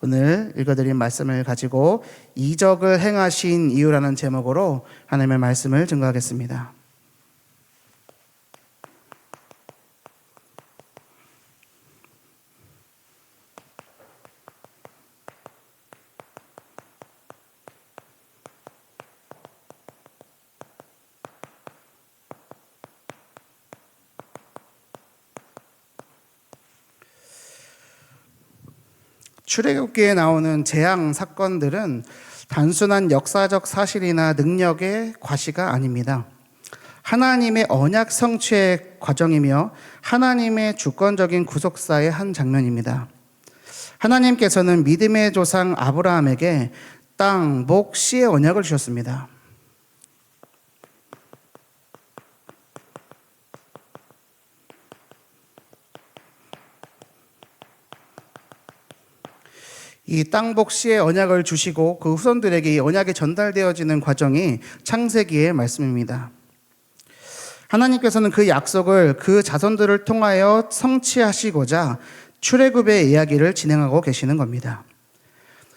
오늘 읽어드린 말씀을 가지고 이적을 행하신 이유라는 제목으로 하나님의 말씀을 증거하겠습니다. 출애굽기에 나오는 재앙 사건들은 단순한 역사적 사실이나 능력의 과시가 아닙니다. 하나님의 언약 성취의 과정이며 하나님의 주권적인 구속사의 한 장면입니다. 하나님께서는 믿음의 조상 아브라함에게 땅, 목, 씨의 언약을 주셨습니다. 이 땅복 씨의 언약을 주시고 그 후손들에게 이 언약이 전달되어지는 과정이 창세기의 말씀입니다. 하나님께서는 그 약속을 그 자손들을 통하여 성취하시고자 출애굽의 이야기를 진행하고 계시는 겁니다.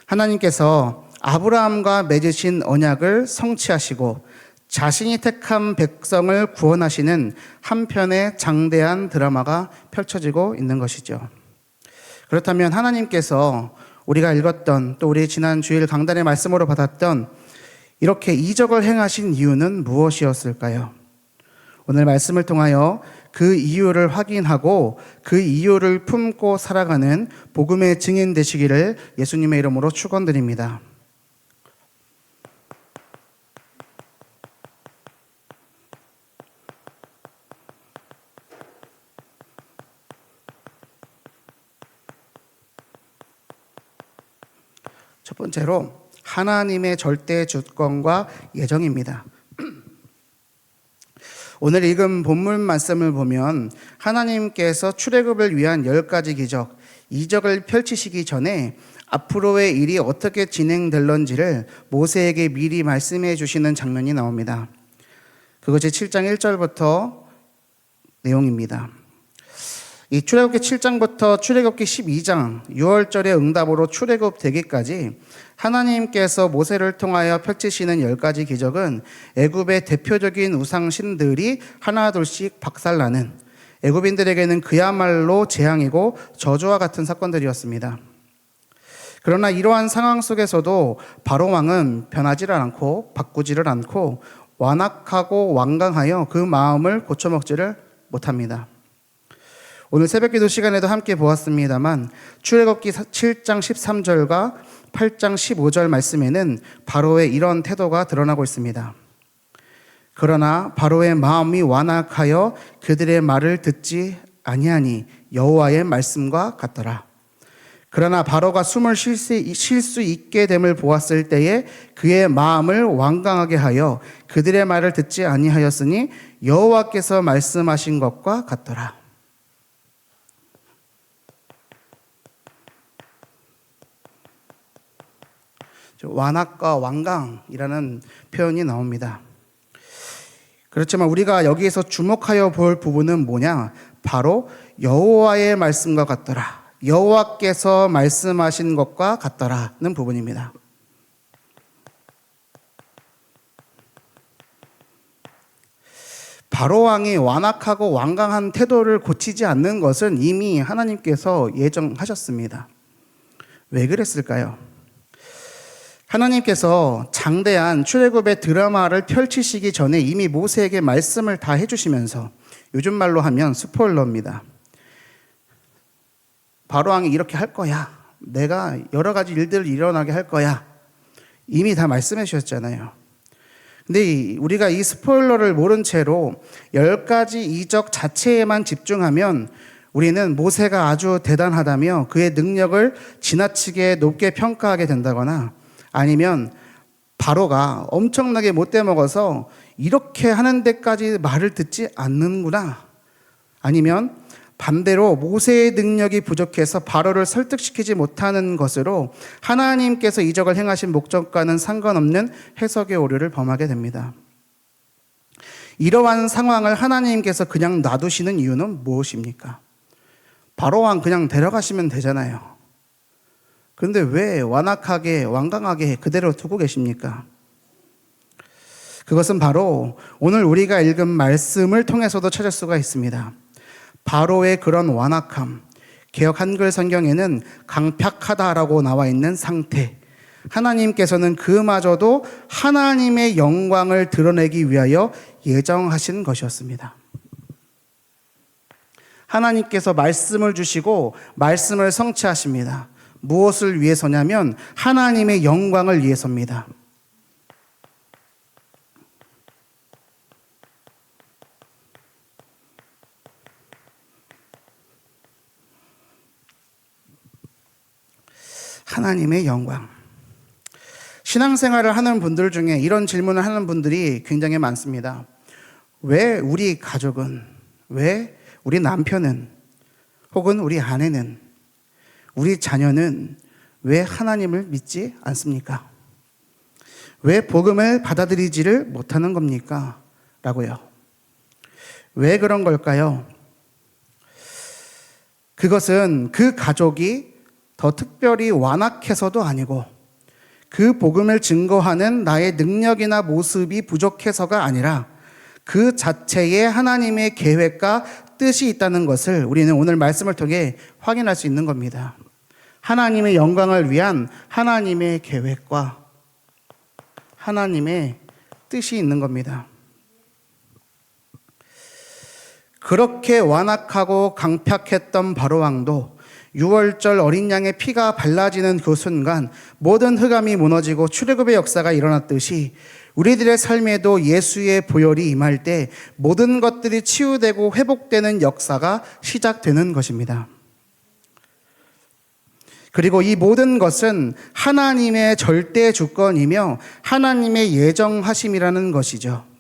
하나님께서 아브라함과 맺으신 언약을 성취하시고 자신이 택한 백성을 구원하시는 한편의 장대한 드라마가 펼쳐지고 있는 것이죠. 그렇다면 하나님께서 우리가 읽었던 또 우리 지난 주일 강단의 말씀으로 받았던 이렇게 이적을 행하신 이유는 무엇이었을까요? 오늘 말씀을 통하여 그 이유를 확인하고 그 이유를 품고 살아가는 복음의 증인 되시기를 예수님의 이름으로 축원드립니다. 번째로 하나님의 절대 주권과 예정입니다. 오늘 읽은 본문 말씀을 보면 하나님께서 출애굽을 위한 열 가지 기적, 이적을 펼치시기 전에 앞으로의 일이 어떻게 진행될런지를 모세에게 미리 말씀해 주시는 장면이 나옵니다. 그것이 7장 1절부터 내용입니다. 이 출애굽기 7장부터 출애굽기 12장 6월절의 응답으로 출애굽 되기까지 하나님께서 모세를 통하여 펼치시는 열 가지 기적은 애굽의 대표적인 우상 신들이 하나둘씩 박살나는 애굽인들에게는 그야말로 재앙이고 저주와 같은 사건들이었습니다. 그러나 이러한 상황 속에서도 바로 왕은 변하지를 않고 바꾸지를 않고 완악하고 완강하여 그 마음을 고쳐먹지를 못합니다. 오늘 새벽 기도 시간에도 함께 보았습니다만 출애굽기 7장 13절과 8장 15절 말씀에는 바로의 이런 태도가 드러나고 있습니다. 그러나 바로의 마음이 완악하여 그들의 말을 듣지 아니하니 여호와의 말씀과 같더라. 그러나 바로가 숨을 쉴 수 있게 됨을 보았을 때에 그의 마음을 완강하게 하여 그들의 말을 듣지 아니하였으니 여호와께서 말씀하신 것과 같더라. 완악과 완강이라는 표현이 나옵니다. 그렇지만 우리가 여기에서 주목하여 볼 부분은 뭐냐? 바로 여호와의 말씀과 같더라. 여호와께서 말씀하신 것과 같더라는 부분입니다. 바로 왕이 완악하고 완강한 태도를 고치지 않는 것은 이미 하나님께서 예정하셨습니다. 왜 그랬을까요? 하나님께서 장대한 출애굽의 드라마를 펼치시기 전에 이미 모세에게 말씀을 다 해주시면서 요즘 말로 하면 스포일러입니다. 바로 왕이 이렇게 할 거야. 내가 여러 가지 일들을 일어나게 할 거야. 이미 다 말씀해 주셨잖아요. 근데 우리가 이 스포일러를 모른 채로 열 가지 이적 자체에만 집중하면 우리는 모세가 아주 대단하다며 그의 능력을 지나치게 높게 평가하게 된다거나 아니면 바로가 엄청나게 못돼 먹어서 이렇게 하는 데까지 말을 듣지 않는구나. 아니면 반대로 모세의 능력이 부족해서 바로를 설득시키지 못하는 것으로 하나님께서 이적을 행하신 목적과는 상관없는 해석의 오류를 범하게 됩니다. 이러한 상황을 하나님께서 그냥 놔두시는 이유는 무엇입니까? 바로 왕 그냥 데려가시면 되잖아요. 그런데 왜 완악하게 완강하게 그대로 두고 계십니까? 그것은 바로 오늘 우리가 읽은 말씀을 통해서도 찾을 수가 있습니다. 바로의 그런 완악함, 개혁 한글 성경에는 강팍하다라고 나와 있는 상태. 하나님께서는 그마저도 하나님의 영광을 드러내기 위하여 예정하신 것이었습니다. 하나님께서 말씀을 주시고 말씀을 성취하십니다. 무엇을 위해서냐면 하나님의 영광을 위해서입니다. 하나님의 영광. 신앙생활을 하는 분들 중에 이런 질문을 하는 분들이 굉장히 많습니다. 왜 우리 가족은, 왜 우리 남편은, 혹은 우리 아내는, 우리 자녀는 왜 하나님을 믿지 않습니까? 왜 복음을 받아들이지를 못하는 겁니까? 라고요. 왜 그런 걸까요? 그것은 그 가족이 더 특별히 완악해서도 아니고 그 복음을 증거하는 나의 능력이나 모습이 부족해서가 아니라 그 자체에 하나님의 계획과 뜻이 있다는 것을 우리는 오늘 말씀을 통해 확인할 수 있는 겁니다. 하나님의 영광을 위한 하나님의 계획과 하나님의 뜻이 있는 겁니다. 그렇게 완악하고 강팍했던 바로왕도 6월절 어린 양의 피가 발라지는 그 순간 모든 흑암이 무너지고 출애굽의 역사가 일어났듯이 우리들의 삶에도 예수의 보혈이 임할 때 모든 것들이 치유되고 회복되는 역사가 시작되는 것입니다. 그리고 이 모든 것은 하나님의 절대 주권이며 하나님의 예정하심이라는 것이죠.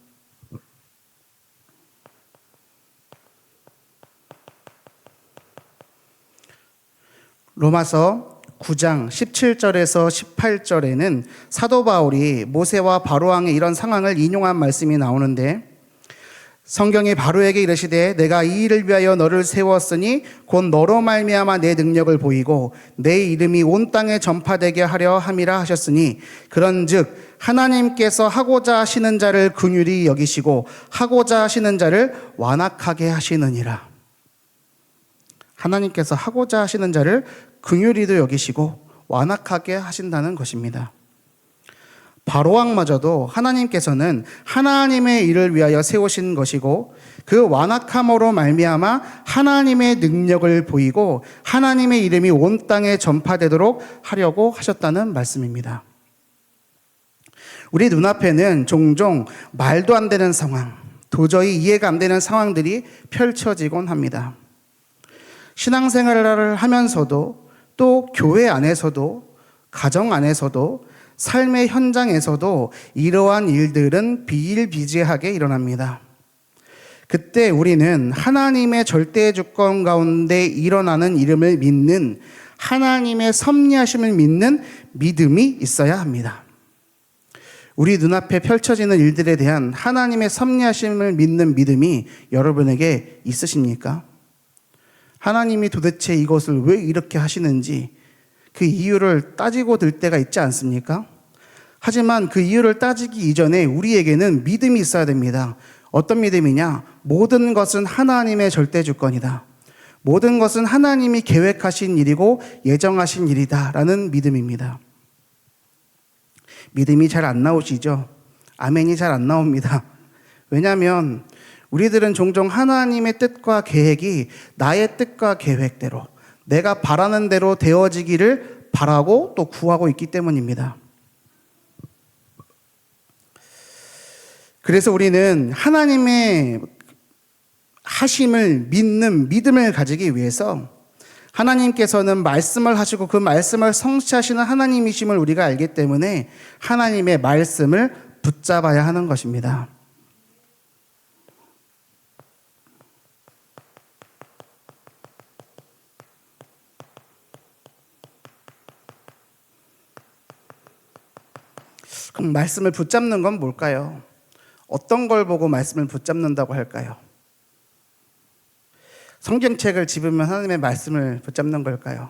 로마서 9장 17절에서 18절에는 사도 바울이 모세와 바로왕의 이런 상황을 인용한 말씀이 나오는데 성경이 바로에게 이르시되 내가 이 일을 위하여 너를 세웠으니 곧 너로 말미암아 내 능력을 보이고 내 이름이 온 땅에 전파되게 하려 함이라 하셨으니 그런즉 하나님께서 하고자 하시는 자를 긍휼히 여기시고 하고자 하시는 자를 완악하게 하시느니라 하나님께서 하고자 하시는 자를 긍휼히도 여기시고 완악하게 하신다는 것입니다. 바로왕마저도 하나님께서는 하나님의 일을 위하여 세우신 것이고 그 완악함으로 말미암아 하나님의 능력을 보이고 하나님의 이름이 온 땅에 전파되도록 하려고 하셨다는 말씀입니다. 우리 눈앞에는 종종 말도 안 되는 상황, 도저히 이해가 안 되는 상황들이 펼쳐지곤 합니다. 신앙생활을 하면서도 또 교회 안에서도 가정 안에서도 삶의 현장에서도 이러한 일들은 비일비재하게 일어납니다. 그때 우리는 하나님의 절대 주권 가운데 일어나는 이름을 믿는 하나님의 섭리하심을 믿는 믿음이 있어야 합니다. 우리 눈앞에 펼쳐지는 일들에 대한 하나님의 섭리하심을 믿는 믿음이 여러분에게 있으십니까? 하나님이 도대체 이것을 왜 이렇게 하시는지 그 이유를 따지고 들 때가 있지 않습니까? 하지만 그 이유를 따지기 이전에 우리에게는 믿음이 있어야 됩니다. 어떤 믿음이냐? 모든 것은 하나님의 절대 주권이다. 모든 것은 하나님이 계획하신 일이고 예정하신 일이다 라는 믿음입니다. 믿음이 잘 안 나오시죠? 아멘이 잘 안 나옵니다. 왜냐하면 우리들은 종종 하나님의 뜻과 계획이 나의 뜻과 계획대로 내가 바라는 대로 되어지기를 바라고 또 구하고 있기 때문입니다. 그래서 우리는 하나님의 하심을 믿는 믿음을 가지기 위해서 하나님께서는 말씀을 하시고 그 말씀을 성취하시는 하나님이심을 우리가 알기 때문에 하나님의 말씀을 붙잡아야 하는 것입니다. 그럼 말씀을 붙잡는 건 뭘까요? 어떤 걸 보고 말씀을 붙잡는다고 할까요? 성경책을 집으면 하나님의 말씀을 붙잡는 걸까요?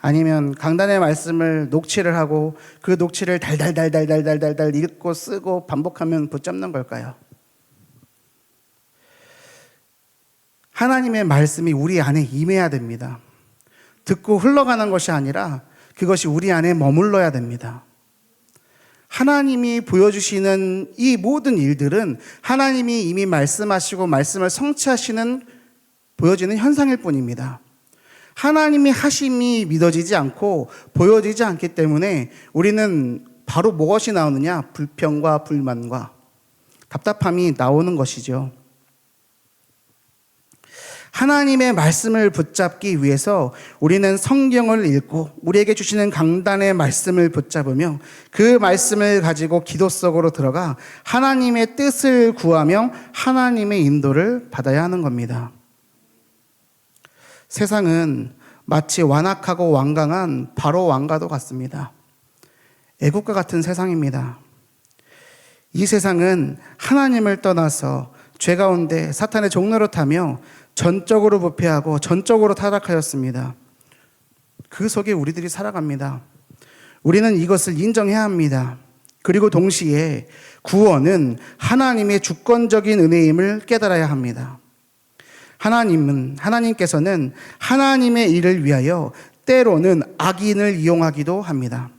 아니면 강단의 말씀을 녹취를 하고 그 녹취를 달달달달달달달달 읽고 쓰고 반복하면 붙잡는 걸까요? 하나님의 말씀이 우리 안에 임해야 됩니다. 듣고 흘러가는 것이 아니라 그것이 우리 안에 머물러야 됩니다. 하나님이 보여주시는 이 모든 일들은 하나님이 이미 말씀하시고 말씀을 성취하시는 보여지는 현상일 뿐입니다. 하나님이 하심이 믿어지지 않고 보여지지 않기 때문에 우리는 바로 무엇이 나오느냐? 불평과 불만과 답답함이 나오는 것이죠. 하나님의 말씀을 붙잡기 위해서 우리는 성경을 읽고 우리에게 주시는 강단의 말씀을 붙잡으며 그 말씀을 가지고 기도 속으로 들어가 하나님의 뜻을 구하며 하나님의 인도를 받아야 하는 겁니다. 세상은 마치 완악하고 완강한 바로 왕과도 같습니다. 애국과 같은 세상입니다. 이 세상은 하나님을 떠나서 죄 가운데 사탄의 종로를 타며 전적으로 부패하고 전적으로 타락하였습니다. 그 속에 우리들이 살아갑니다. 우리는 이것을 인정해야 합니다. 그리고 동시에 구원은 하나님의 주권적인 은혜임을 깨달아야 합니다. 하나님은 하나님께서는 하나님의 일을 위하여 때로는 악인을 이용하기도 합니다.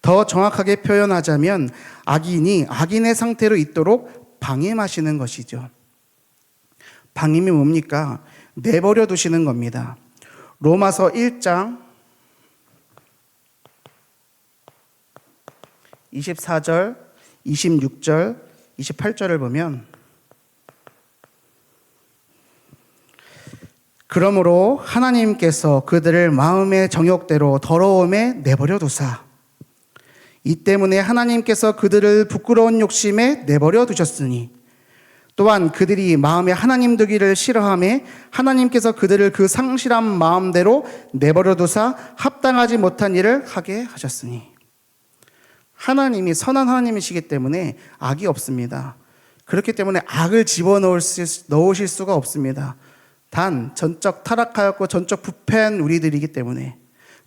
더 정확하게 표현하자면 악인이 악인의 상태로 있도록 방임하시는 것이죠. 방임이 뭡니까? 내버려 두시는 겁니다. 로마서 1장 24절, 26절, 28절을 보면 그러므로 하나님께서 그들을 마음의 정욕대로 더러움에 내버려 두사 이 때문에 하나님께서 그들을 부끄러운 욕심에 내버려 두셨으니 또한 그들이 마음에 하나님 두기를 싫어함에 하나님께서 그들을 그 상실한 마음대로 내버려 두사 합당하지 못한 일을 하게 하셨으니 하나님이 선한 하나님이시기 때문에 악이 없습니다. 그렇기 때문에 악을 집어넣을 수, 넣으실 수가 없습니다. 단 전적 타락하였고 전적 부패한 우리들이기 때문에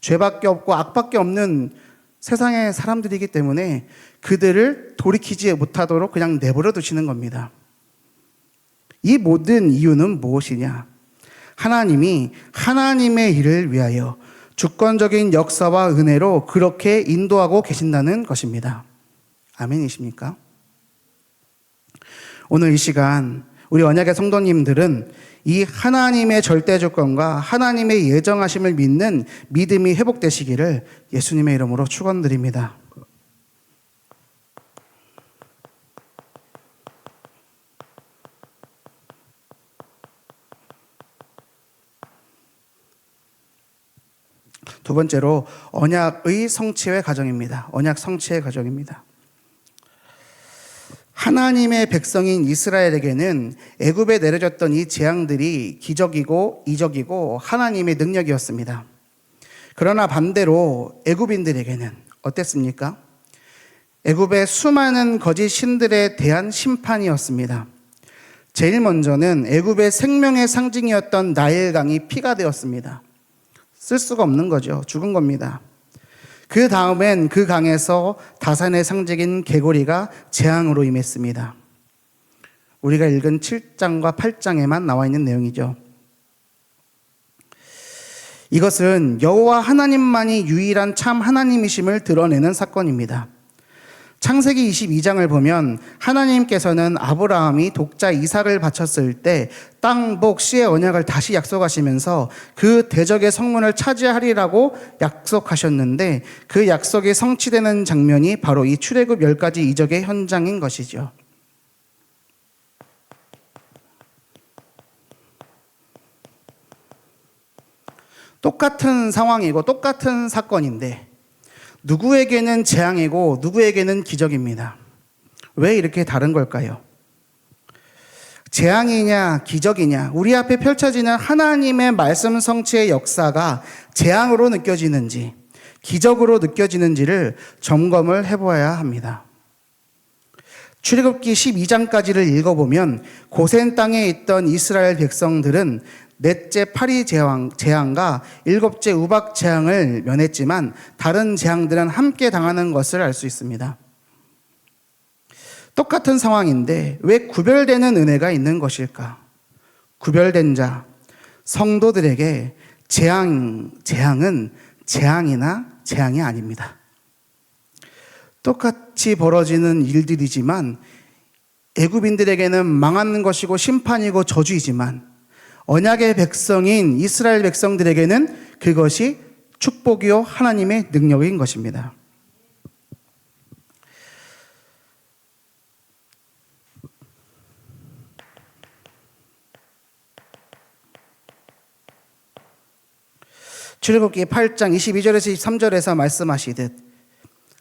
죄밖에 없고 악밖에 없는 세상의 사람들이기 때문에 그들을 돌이키지 못하도록 그냥 내버려 두시는 겁니다. 이 모든 이유는 무엇이냐? 하나님이 하나님의 일을 위하여 주권적인 역사와 은혜로 그렇게 인도하고 계신다는 것입니다. 아멘이십니까? 오늘 이 시간 우리 언약의 성도님들은 이 하나님의 절대 주권과 하나님의 예정하심을 믿는 믿음이 회복되시기를 예수님의 이름으로 축원드립니다. 두 번째로 언약의 성취의 과정입니다. 언약 성취의 과정입니다. 하나님의 백성인 이스라엘에게는 애굽에 내려졌던 이 재앙들이 기적이고 이적이고 하나님의 능력이었습니다. 그러나 반대로 애굽인들에게는 어땠습니까? 애굽의 수많은 거짓 신들에 대한 심판이었습니다. 제일 먼저는 애굽의 생명의 상징이었던 나일강이 피가 되었습니다. 쓸 수가 없는 거죠. 죽은 겁니다. 그 다음엔 그 강에서 다산의 상징인 개구리가 재앙으로 임했습니다. 우리가 읽은 7장과 8장에만 나와 있는 내용이죠. 이것은 여호와 하나님만이 유일한 참 하나님이심을 드러내는 사건입니다. 창세기 22장을 보면 하나님께서는 아브라함이 독자 이삭을 바쳤을 때 땅복 씨의 언약을 다시 약속하시면서 그 대적의 성문을 차지하리라고 약속하셨는데 그 약속이 성취되는 장면이 바로 이 출애굽 열 가지 이적의 현장인 것이죠. 똑같은 상황이고 똑같은 사건인데 누구에게는 재앙이고 누구에게는 기적입니다. 왜 이렇게 다른 걸까요? 재앙이냐 기적이냐 우리 앞에 펼쳐지는 하나님의 말씀 성취의 역사가 재앙으로 느껴지는지 기적으로 느껴지는지를 점검을 해보아야 합니다. 출애굽기 12장까지를 읽어보면 고센 땅에 있던 이스라엘 백성들은 넷째 파리 재앙, 재앙과 일곱째 우박 재앙을 면했지만 다른 재앙들은 함께 당하는 것을 알 수 있습니다. 똑같은 상황인데 왜 구별되는 은혜가 있는 것일까? 구별된 자, 성도들에게 재앙, 재앙은 재앙이나 재앙이 아닙니다. 똑같이 벌어지는 일들이지만 애굽인들에게는 망하는 것이고 심판이고 저주이지만 언약의 백성인 이스라엘 백성들에게는 그것이 축복이요 하나님의 능력인 것입니다. 출애굽기 8장 22절에서 23절에서 말씀하시듯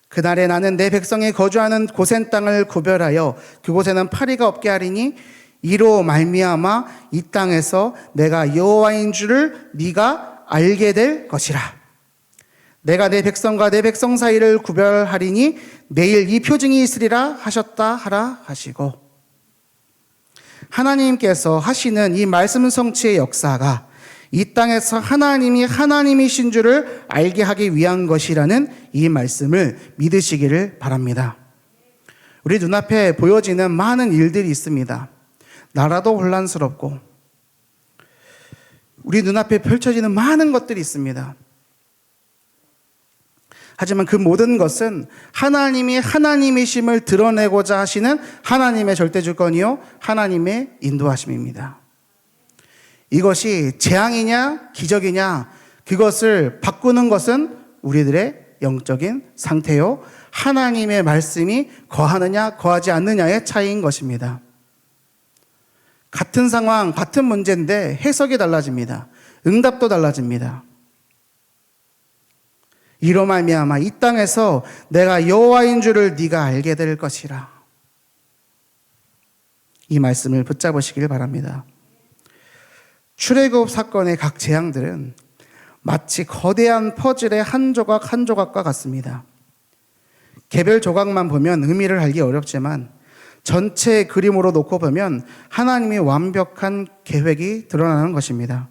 그날에 나는 내 백성이 거주하는 고센 땅을 구별하여 그곳에는 파리가 없게 하리니 이로 말미암아 이 땅에서 내가 여호와인 줄을 네가 알게 될 것이라. 내가 내 백성과 내 백성 사이를 구별하리니 내일 이 표징이 있으리라 하셨다 하라 하시고 하나님께서 하시는 이 말씀 성취의 역사가 이 땅에서 하나님이 하나님이신 줄을 알게 하기 위한 것이라는 이 말씀을 믿으시기를 바랍니다. 우리 눈앞에 보여지는 많은 일들이 있습니다. 나라도 혼란스럽고, 우리 눈앞에 펼쳐지는 많은 것들이 있습니다. 하지만 그 모든 것은 하나님이 하나님이심을 드러내고자 하시는 하나님의 절대주권이요, 하나님의 인도하심입니다. 이것이 재앙이냐 기적이냐 그것을 바꾸는 것은 우리들의 영적인 상태요. 하나님의 말씀이 거하느냐 거하지 않느냐의 차이인 것입니다. 같은 상황, 같은 문제인데 해석이 달라집니다. 응답도 달라집니다. 이로 말미암아 이 땅에서 내가 여호와인 줄을 네가 알게 될 것이라. 이 말씀을 붙잡으시길 바랍니다. 출애굽 사건의 각 재앙들은 마치 거대한 퍼즐의 한 조각 한 조각과 같습니다. 개별 조각만 보면 의미를 알기 어렵지만 전체 그림으로 놓고 보면 하나님의 완벽한 계획이 드러나는 것입니다.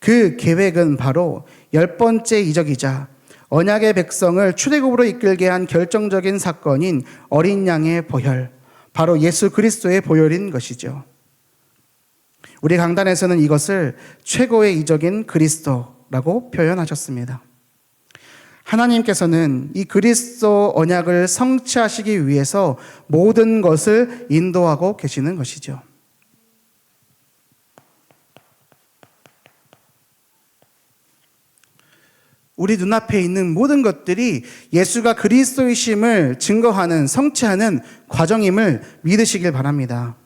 그 계획은 바로 열 번째 이적이자 언약의 백성을 출애굽으로 이끌게 한 결정적인 사건인 어린 양의 보혈, 바로 예수 그리스도의 보혈인 것이죠. 우리 강단에서는 이것을 최고의 이적인 그리스도라고 표현하셨습니다. 하나님께서는 이 그리스도 언약을 성취하시기 위해서 모든 것을 인도하고 계시는 것이죠. 우리 눈앞에 있는 모든 것들이 예수가 그리스도이심을 증거하는 성취하는 과정임을 믿으시길 바랍니다.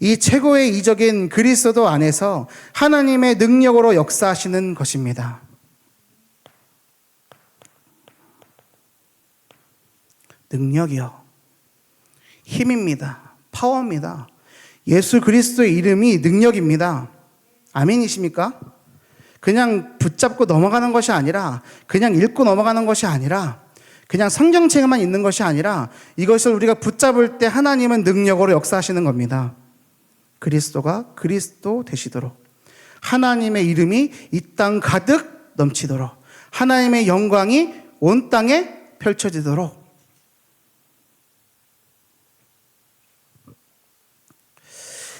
이 최고의 이적인 그리스도 안에서 하나님의 능력으로 역사하시는 것입니다. 능력이요. 힘입니다. 파워입니다. 예수 그리스도의 이름이 능력입니다. 아멘이십니까? 그냥 붙잡고 넘어가는 것이 아니라, 그냥 읽고 넘어가는 것이 아니라, 그냥 성경책에만 있는 것이 아니라, 이것을 우리가 붙잡을 때 하나님은 능력으로 역사하시는 겁니다. 그리스도가 그리스도 되시도록 하나님의 이름이 이 땅 가득 넘치도록 하나님의 영광이 온 땅에 펼쳐지도록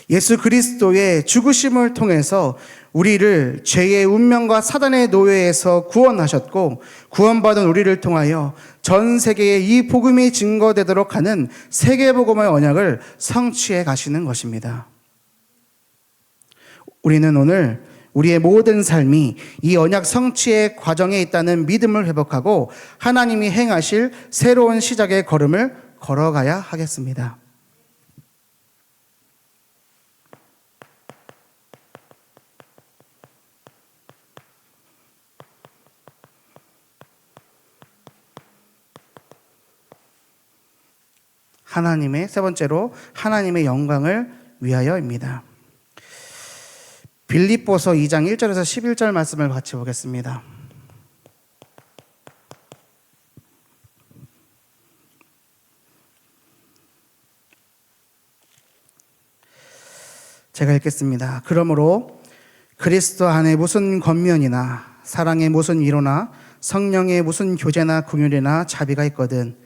예수 그리스도의 죽으심을 통해서 우리를 죄의 운명과 사단의 노예에서 구원하셨고 구원받은 우리를 통하여 전 세계에 이 복음이 증거되도록 하는 세계 복음의 언약을 성취해 가시는 것입니다. 우리는 오늘 우리의 모든 삶이 이 언약 성취의 과정에 있다는 믿음을 회복하고 하나님이 행하실 새로운 시작의 걸음을 걸어가야 하겠습니다. 하나님의 세 번째로 하나님의 영광을 위하여입니다. 빌립보서 2장 1절에서 11절 말씀을 같이 보겠습니다. 제가 읽겠습니다. 그러므로 그리스도 안에 무슨 겉면이나 사랑의 무슨 위로나 성령의 무슨 교제나 궁율이나 자비가 있거든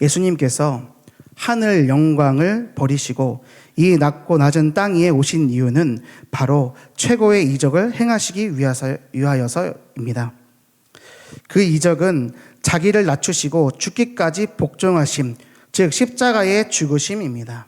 예수님께서 하늘 영광을 버리시고 이 낮고 낮은 땅 위에 오신 이유는 바로 최고의 이적을 행하시기 위하서, 위하여서 입니다. 그 이적은 자기를 낮추시고 죽기까지 복종하심, 즉 십자가의 죽으심입니다.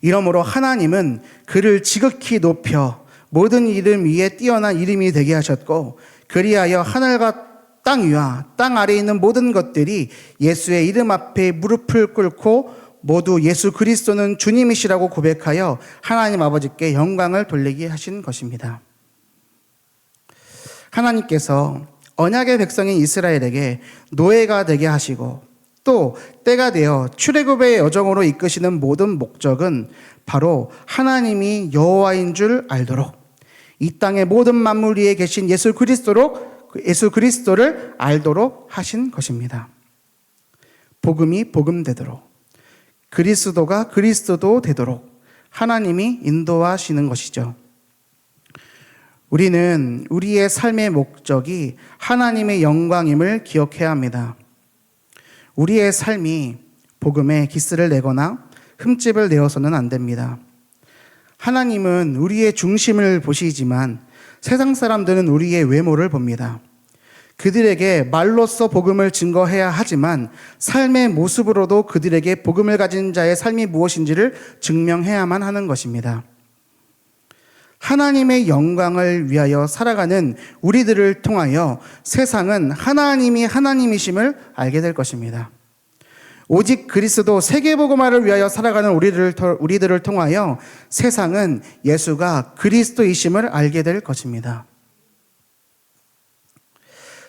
이러므로 하나님은 그를 지극히 높여 모든 이름 위에 뛰어난 이름이 되게 하셨고 그리하여 하늘과 땅 위와 땅 아래에 있는 모든 것들이 예수의 이름 앞에 무릎을 꿇고 모두 예수 그리스도는 주님이시라고 고백하여 하나님 아버지께 영광을 돌리게 하신 것입니다. 하나님께서 언약의 백성인 이스라엘에게 노예가 되게 하시고 또 때가 되어 출애굽의 여정으로 이끄시는 모든 목적은 바로 하나님이 여호와인 줄 알도록 이 땅의 모든 만물 위에 계신 예수 그리스도로 예수 그리스도를 알도록 하신 것입니다. 복음이 복음 되도록 그리스도가 그리스도도 되도록 하나님이 인도하시는 것이죠. 우리는 우리의 삶의 목적이 하나님의 영광임을 기억해야 합니다. 우리의 삶이 복음에 기스를 내거나 흠집을 내어서는 안 됩니다. 하나님은 우리의 중심을 보시지만 세상 사람들은 우리의 외모를 봅니다. 그들에게 말로써 복음을 증거해야 하지만 삶의 모습으로도 그들에게 복음을 가진 자의 삶이 무엇인지를 증명해야만 하는 것입니다. 하나님의 영광을 위하여 살아가는 우리들을 통하여 세상은 하나님이 하나님이심을 알게 될 것입니다. 오직 그리스도 세계복음화를 위하여 살아가는 우리들을, 우리들을 통하여 세상은 예수가 그리스도이심을 알게 될 것입니다.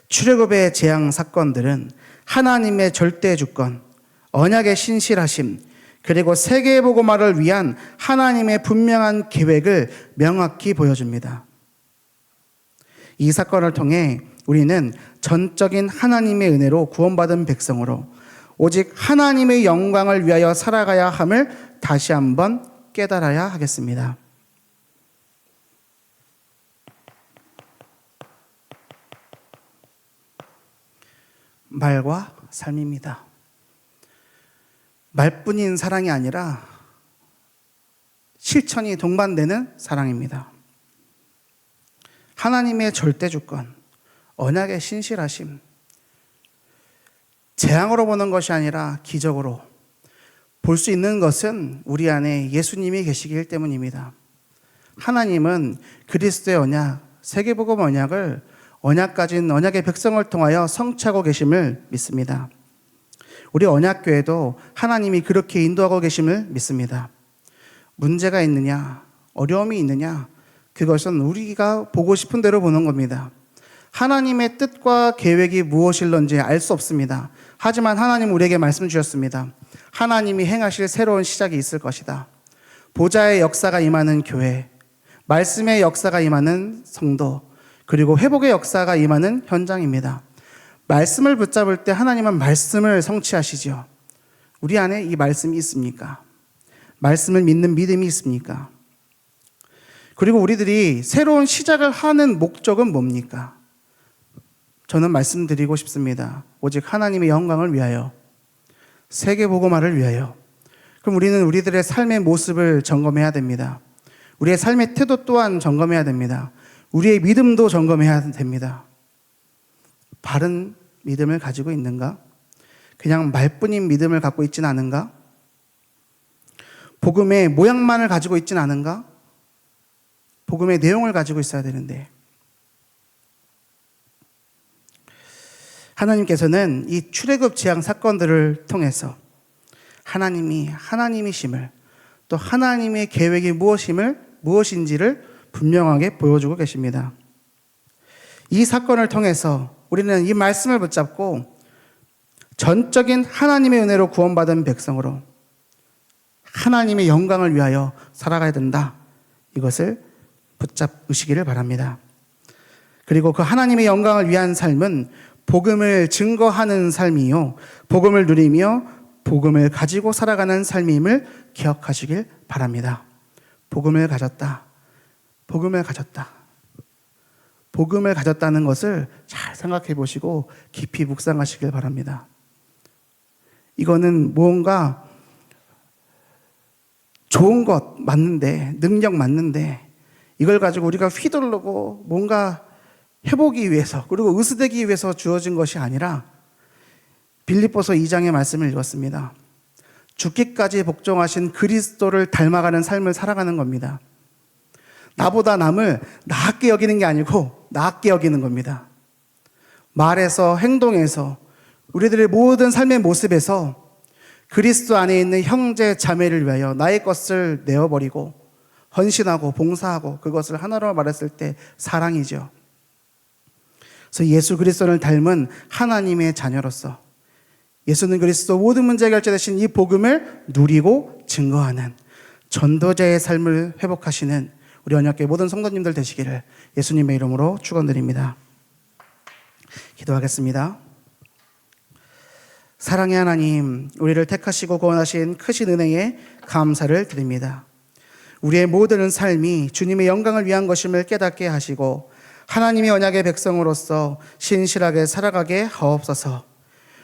출애굽의 재앙 사건들은 하나님의 절대 주권, 언약의 신실하심, 그리고 세계 복음화를 위한 하나님의 분명한 계획을 명확히 보여줍니다. 이 사건을 통해 우리는 전적인 하나님의 은혜로 구원받은 백성으로 오직 하나님의 영광을 위하여 살아가야 함을 다시 한번 깨달아야 하겠습니다. 말과 삶입니다. 말뿐인 사랑이 아니라 실천이 동반되는 사랑입니다. 하나님의 절대 주권, 언약의 신실하심, 재앙으로 보는 것이 아니라 기적으로 볼 수 있는 것은 우리 안에 예수님이 계시기 때문입니다. 하나님은 그리스도의 언약, 세계복음 언약을 언약 가진 언약의 백성을 통하여 성취하고 계심을 믿습니다. 우리 언약교회도 하나님이 그렇게 인도하고 계심을 믿습니다. 문제가 있느냐, 어려움이 있느냐, 그것은 우리가 보고 싶은 대로 보는 겁니다. 하나님의 뜻과 계획이 무엇일런지 알 수 없습니다. 하지만 하나님 우리에게 말씀 주셨습니다. 하나님이 행하실 새로운 시작이 있을 것이다. 보좌의 역사가 임하는 교회, 말씀의 역사가 임하는 성도, 그리고 회복의 역사가 임하는 현장입니다. 말씀을 붙잡을 때 하나님은 말씀을 성취하시죠. 우리 안에 이 말씀이 있습니까? 말씀을 믿는 믿음이 있습니까? 그리고 우리들이 새로운 시작을 하는 목적은 뭡니까? 저는 말씀드리고 싶습니다. 오직 하나님의 영광을 위하여, 세계 복음화를 위하여, 그럼 우리는 우리들의 삶의 모습을 점검해야 됩니다. 우리의 삶의 태도 또한 점검해야 됩니다. 우리의 믿음도 점검해야 됩니다. 바른 믿음을 가지고 있는가? 그냥 말뿐인 믿음을 갖고 있진 않은가? 복음의 모양만을 가지고 있진 않은가? 복음의 내용을 가지고 있어야 되는데 하나님께서는 이 출애굽 재앙 사건들을 통해서 하나님이 하나님이심을 또 하나님의 계획이 무엇임을 무엇인지를 분명하게 보여주고 계십니다. 이 사건을 통해서 우리는 이 말씀을 붙잡고 전적인 하나님의 은혜로 구원받은 백성으로 하나님의 영광을 위하여 살아가야 된다. 이것을 붙잡으시기를 바랍니다. 그리고 그 하나님의 영광을 위한 삶은 복음을 증거하는 삶이요. 복음을 누리며 복음을 가지고 살아가는 삶임을 기억하시길 바랍니다. 복음을 가졌다. 복음을 가졌다. 복음을 가졌다는 것을 잘 생각해 보시고 깊이 묵상하시길 바랍니다. 이거는 무언가 좋은 것 맞는데, 능력 맞는데, 이걸 가지고 우리가 휘둘르고 뭔가 해보기 위해서, 그리고 으스대기 위해서 주어진 것이 아니라, 빌립보서 2장의 말씀을 읽었습니다. 죽기까지 복종하신 그리스도를 닮아가는 삶을 살아가는 겁니다. 나보다 남을 나았게 여기는 게 아니고 나았게 여기는 겁니다. 말에서 행동에서 우리들의 모든 삶의 모습에서 그리스도 안에 있는 형제 자매를 위하여 나의 것을 내어버리고 헌신하고 봉사하고 그것을 하나로 말했을 때 사랑이죠. 그래서 예수 그리스도를 닮은 하나님의 자녀로서 예수는 그리스도 모든 문제 결제되신 이 복음을 누리고 증거하는 전도자의 삶을 회복하시는 우리 언약계 모든 성도님들 되시기를 예수님의 이름으로 축원드립니다. 기도하겠습니다. 사랑의 하나님, 우리를 택하시고 구원하신 크신 은혜에 감사를 드립니다. 우리의 모든 삶이 주님의 영광을 위한 것임을 깨닫게 하시고 하나님의 언약의 백성으로서 신실하게 살아가게 하옵소서.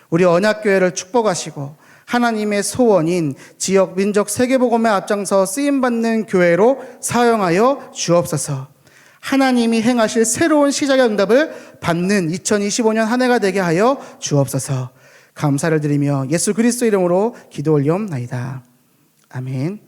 우리 언약교회를 축복하시고 하나님의 소원인 지역 민족 세계복음의 앞장서 쓰임 받는 교회로 사용하여 주옵소서. 하나님이 행하실 새로운 시작의 응답을 받는 2025년 한 해가 되게 하여 주옵소서. 감사를 드리며 예수 그리스도 이름으로 기도 올리옵나이다. 아멘.